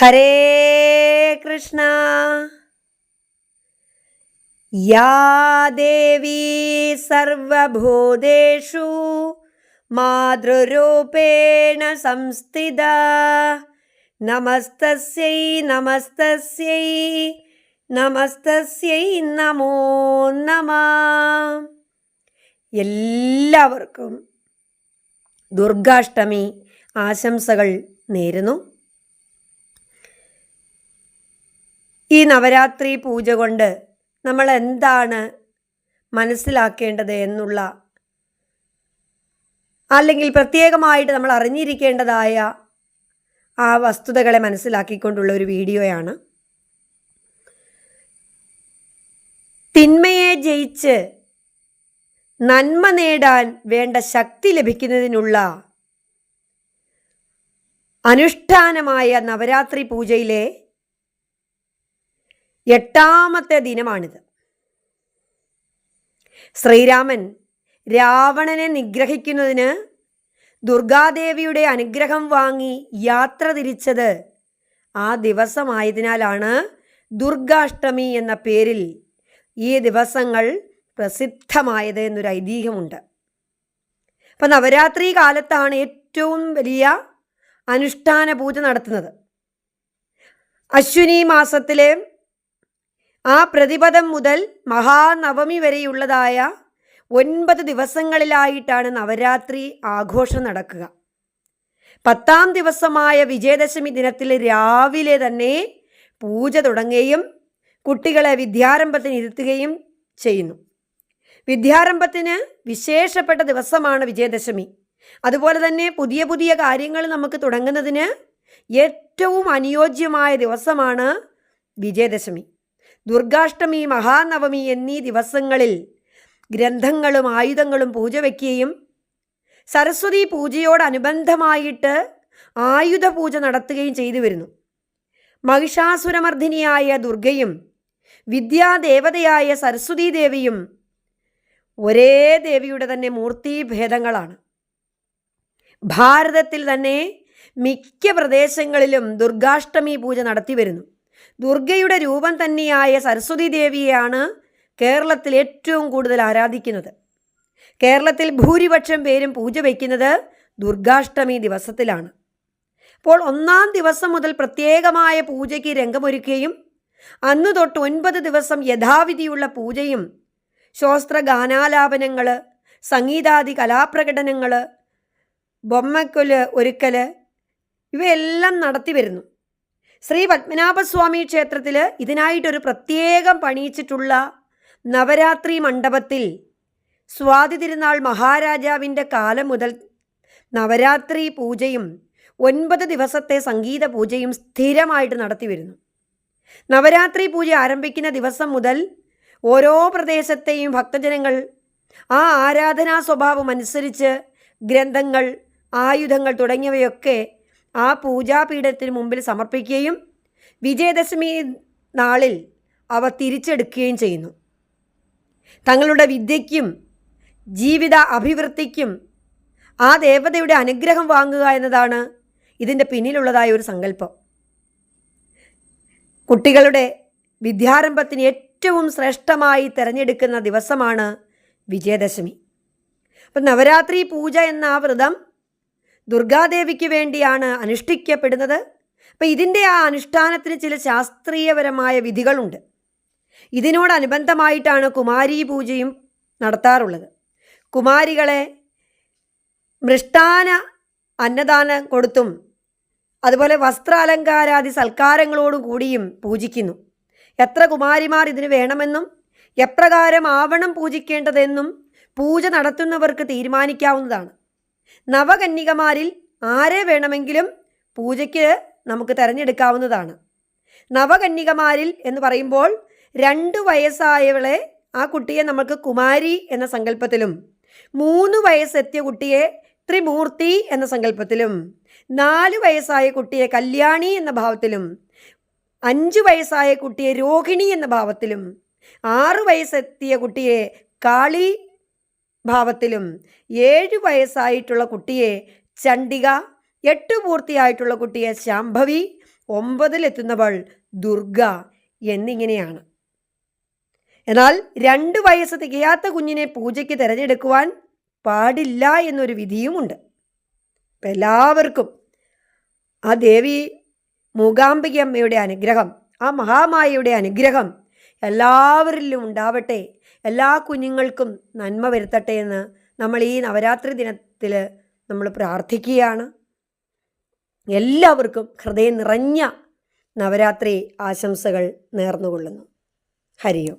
ഹരേ കൃഷ്ണ. യാ ദേവി മാതൃരൂപേണ സംസ്ഥിത. നമസ്തസ്യൈ നമസ്തസ്യൈ നമസ്തസ്യൈ നമോ നമ. എല്ലാവർക്കും ദുർഗാഷ്ടമി ആശംസകൾ നേരുന്നു. ഈ നവരാത്രി പൂജ കൊണ്ട് നമ്മൾ എന്താണ് മനസ്സിലാക്കേണ്ടത് എന്നുള്ള അല്ലെങ്കിൽ പ്രത്യേകമായിട്ട് നമ്മൾ അറിഞ്ഞിരിക്കേണ്ടതായ ആ വസ്തുതകളെ മനസ്സിലാക്കിക്കൊണ്ടുള്ള ഒരു വീഡിയോയാണ്. തിന്മയെ ജയിച്ച് നന്മ നേടാൻ വേണ്ട ശക്തി ലഭിക്കുന്നതിനുള്ള അനുഷ്ഠാനമായ നവരാത്രി പൂജയിലെ എട്ടാമത്തെ ദിനമാണിത്. ശ്രീരാമൻ രാവണനെ നിഗ്രഹിക്കുന്നതിന് ദുർഗാദേവിയുടെ അനുഗ്രഹം വാങ്ങി യാത്ര തിരിച്ചത് ആ ദിവസമായതിനാലാണ് ദുർഗാഷ്ടമി എന്ന പേരിൽ ഈ ദിവസങ്ങൾ പ്രസിദ്ധമായത് എന്നൊരു ഐതിഹ്യമുണ്ട്. അപ്പം നവരാത്രി കാലത്താണ് ഏറ്റവും വലിയ അനുഷ്ഠാന പൂജ നടത്തുന്നത്. അശ്വിനി മാസത്തിലെ ആ പ്രതിപദം മുതൽ മഹാനവമി വരെയുള്ളതായ ഒൻപത് ദിവസങ്ങളിലായിട്ടാണ് നവരാത്രി ആഘോഷം നടക്കുക. പത്താം ദിവസമായ വിജയദശമി ദിനത്തിൽ രാവിലെ തന്നെ പൂജ തുടങ്ങുകയും കുട്ടികളെ വിദ്യാരംഭത്തിന് ഇരുത്തുകയും ചെയ്യുന്നു. വിദ്യാരംഭത്തിന് വിശേഷപ്പെട്ട ദിവസമാണ് വിജയദശമി. അതുപോലെ തന്നെ പുതിയ പുതിയ കാര്യങ്ങൾ നമുക്ക് തുടങ്ങുന്നതിന് ഏറ്റവും അനുയോജ്യമായ ദിവസമാണ് വിജയദശമി. ദുർഗാഷ്ടമി മഹാനവമി എന്നീ ദിവസങ്ങളിൽ ഗ്രന്ഥങ്ങളും ആയുധങ്ങളും പൂജ വയ്ക്കുകയും സരസ്വതി പൂജയോടനുബന്ധമായിട്ട് ആയുധ പൂജ നടത്തുകയും ചെയ്തു വരുന്നു. മഹിഷാസുരമർദ്ദിനിയായ ദുർഗയും വിദ്യാദേവതയായ സരസ്വതി ദേവിയും ഒരേ ദേവിയുടെ തന്നെ മൂർത്തിഭേദങ്ങളാണ് ഭാരതത്തിൽ തന്നെ മിക്ക പ്രദേശങ്ങളിലും ദുർഗാഷ്ടമി പൂജ നടത്തി വരുന്നു. ദുർഗയുടെ രൂപം തന്നെയായ സരസ്വതി ദേവിയെയാണ് കേരളത്തിൽ ഏറ്റവും കൂടുതൽ ആരാധിക്കുന്നത്. കേരളത്തിൽ ഭൂരിപക്ഷം പേരും പൂജ വയ്ക്കുന്നത് ദുർഗാഷ്ടമി ദിവസത്തിലാണ്. അപ്പോൾ ഒന്നാം ദിവസം മുതൽ പ്രത്യേകമായ പൂജയ്ക്ക് രംഗമൊരുക്കുകയും അന്നു തൊട്ട് ഒൻപത് ദിവസം യഥാവിധിയുള്ള പൂജയും ശോസ്ത്ര ഗാനാലാപനങ്ങൾ സംഗീതാദി കലാപ്രകടനങ്ങൾ ബൊമ്മക്കൊൽ ഒരുക്കൽ ഇവയെല്ലാം നടത്തി വരുന്നു. ശ്രീ പത്മനാഭസ്വാമി ക്ഷേത്രത്തിൽ ഇതിനായിട്ടൊരു പ്രത്യേകം പണിയിച്ചിട്ടുള്ള നവരാത്രി മണ്ഡപത്തിൽ സ്വാതി തിരുനാൾ മഹാരാജാവിന്റെ കാലം മുതൽ നവരാത്രി പൂജയും ഒൻപത് ദിവസത്തെ സംഗീത പൂജയും സ്ഥിരമായിട്ട് നടത്തി വരുന്നു. നവരാത്രി പൂജ ആരംഭിക്കുന്ന ദിവസം മുതൽ ഓരോ പ്രദേശത്തെയും ഭക്തജനങ്ങൾ ആ ആരാധനാ സ്വഭാവം അനുസരിച്ച് ഗ്രന്ഥങ്ങൾ ആയുധങ്ങൾ തുടങ്ങിയവയൊക്കെ ആ പൂജാപീഠത്തിന് മുമ്പിൽ സമർപ്പിക്കുകയും വിജയദശമി നാളിൽ അവ തിരിച്ചെടുക്കുകയും ചെയ്യുന്നു. തങ്ങളുടെ വിദ്യയ്ക്കും ജീവിത അഭിവൃദ്ധിക്കും ആ ദേവതയുടെ അനുഗ്രഹം വാങ്ങുക എന്നതാണ് ഇതിന്റെ പിന്നിലുള്ളതായ ഒരു സങ്കല്പം. കുട്ടികളുടെ വിദ്യാരംഭത്തിന് ഏറ്റവും ശ്രേഷ്ഠമായി തിരഞ്ഞെടുക്കുന്ന ദിവസമാണ് വിജയദശമി. അപ്പം നവരാത്രി പൂജ എന്ന ആ വ്രതം ദുർഗാദേവിക്ക് വേണ്ടിയാണ് അനുഷ്ഠിക്കപ്പെടുന്നത്. അപ്പം ഇതിന്റെ ആ അനുഷ്ഠാനത്തിന് ചില ശാസ്ത്രീയപരമായ വിധികളുണ്ട്. ഇതിനോടനുബന്ധമായിട്ടാണ് കുമാരി പൂജയും നടത്താറുള്ളത്. കുമാരികളെ മൃഷ്ടാന അന്നദാനം കൊടുത്തും അതുപോലെ വസ്ത്രാലങ്കാരാദി സൽക്കാരങ്ങളോടും കൂടിയും പൂജിക്കുന്നു. എത്ര കുമാരിമാർ ഇതിന് വേണമെന്നും എപ്രകാരം ആവണം പൂജിക്കേണ്ടതെന്നും പൂജ നടത്തുന്നവർക്ക് തീരുമാനിക്കാവുന്നതാണ്. നവകന്യകമാരിൽ ആരെ വേണമെങ്കിലും പൂജയ്ക്ക് നമുക്ക് തിരഞ്ഞെടുക്കാവുന്നതാണ്. നവകന്യകമാരിൽ എന്ന് പറയുമ്പോൾ രണ്ട് വയസ്സായവളെ ആ കുട്ടിയെ നമുക്ക് കുമാരി എന്ന സങ്കല്പത്തിലും മൂന്ന് വയസ്സെത്തിയ കുട്ടിയെ ത്രിമൂർത്തി എന്ന സങ്കല്പത്തിലും നാല് വയസ്സായ കുട്ടിയെ കല്യാണി എന്ന ഭാവത്തിലും അഞ്ച് വയസ്സായ കുട്ടിയെ രോഹിണി എന്ന ഭാവത്തിലും ആറു വയസ്സെത്തിയ കുട്ടിയെ കാളി ഭാവത്തിലും ഏഴ് വയസ്സായിട്ടുള്ള കുട്ടിയെ ചണ്ഡിക എട്ട് പൂർത്തിയായിട്ടുള്ള കുട്ടിയെ ശാംഭവി ഒമ്പതിലെത്തുന്നവൾ ദുർഗ എന്നിങ്ങനെയാണ്. എന്നാൽ രണ്ട് വയസ്സ് തികയാത്ത കുഞ്ഞിനെ പൂജയ്ക്ക് തിരഞ്ഞെടുക്കുവാൻ പാടില്ല എന്നൊരു വിധിയുമുണ്ട്. അപ്പം എല്ലാവർക്കും ആ ദേവി മൂകാംബികയമ്മയുടെ അനുഗ്രഹം ആ മഹാമായയുടെ അനുഗ്രഹം എല്ലാവരിലും ഉണ്ടാവട്ടെ എല്ലാ കുഞ്ഞുങ്ങൾക്കും നന്മ വരുത്തട്ടെ എന്ന് നമ്മൾ ഈ നവരാത്രി ദിനത്തിൽ നമ്മൾ പ്രാർത്ഥിക്കുകയാണ്. എല്ലാവർക്കും ഹൃദയം നിറഞ്ഞ നവരാത്രി ആശംസകൾ നേർന്നുകൊള്ളുന്നു. ഹരിയോ.